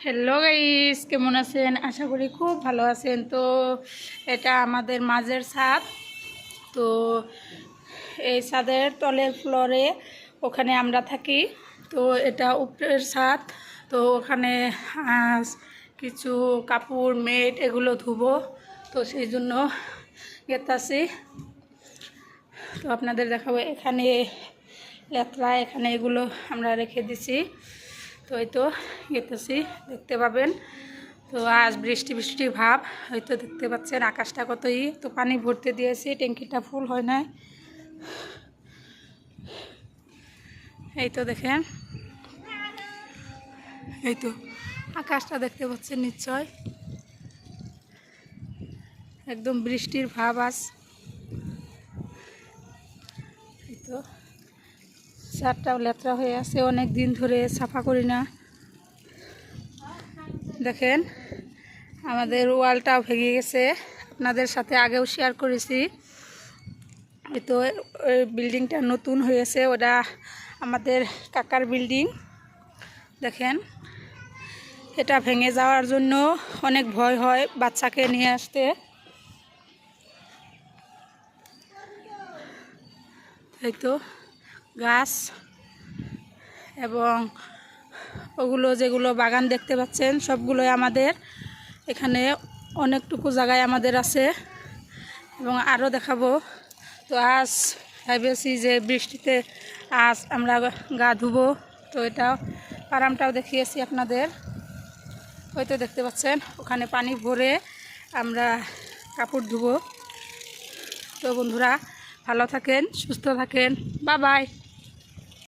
Hello guys কেমন আছেন? আশা করি খুব ভালো আছেন। তো এটা আমাদের মাঝের ছাদ। তো এই ছাদের তলের ফ্লোরে ওখানে আমরা থাকি। তো এটা উপরের ছাদ। তো ওখানে কিছু কাপড়, মেট এগুলো ধুবো। তো সেই জন্য গেতাছি। তো আপনাদের দেখাবো এখানে লেতরা এখানে এগুলো আমরা রেখে দিছি। তো এই তো গেতেছি, দেখতে পাবেন। তো আজ বৃষ্টি বৃষ্টি ভাব হয়তো দেখতে পাচ্ছেন আকাশটা কতই তো পানি ভরতে দিয়েছি, ট্যাঙ্কিটা ফুল হয় নাই। এই তো দেখেন, এই তো আকাশটা দেখতে পাচ্ছেন নিশ্চয়। একদম বৃষ্টির ভাব আজ। এই তো চারটাও লেতরা হয়ে আছে, অনেক দিন ধরে সাফা করি না। দেখেন, আমাদের ওয়ালটাও ভেঙে গেছে। আপনাদের সাথে আগেও শেয়ার করেছি। তো ওই বিল্ডিংটা নতুন হয়েছে, ওটা আমাদের কাকার বিল্ডিং দেখেন, এটা ভেঙে যাওয়ার জন্য অনেক ভয় হয় বাচ্চাকে নিয়ে আসতে। এই তো গাছ এবং ওগুলো যেগুলো বাগান দেখতে পাচ্ছেন, সবগুলোই আমাদের। এখানে অনেকটুকু জায়গায় আমাদের আছে এবং আরও দেখাবো। তো আজ ভেবেছি যে বৃষ্টিতে আজ আমরা গা ধুবো। তো এটা পারামটাও দেখিয়েছি আপনাদের। হয়তো দেখতে পাচ্ছেন, ওখানে পানি ভরে আমরা কাপড় ধুবো। তো বন্ধুরা, ভালো থাকেন, সুস্থ থাকেন। বা বাই।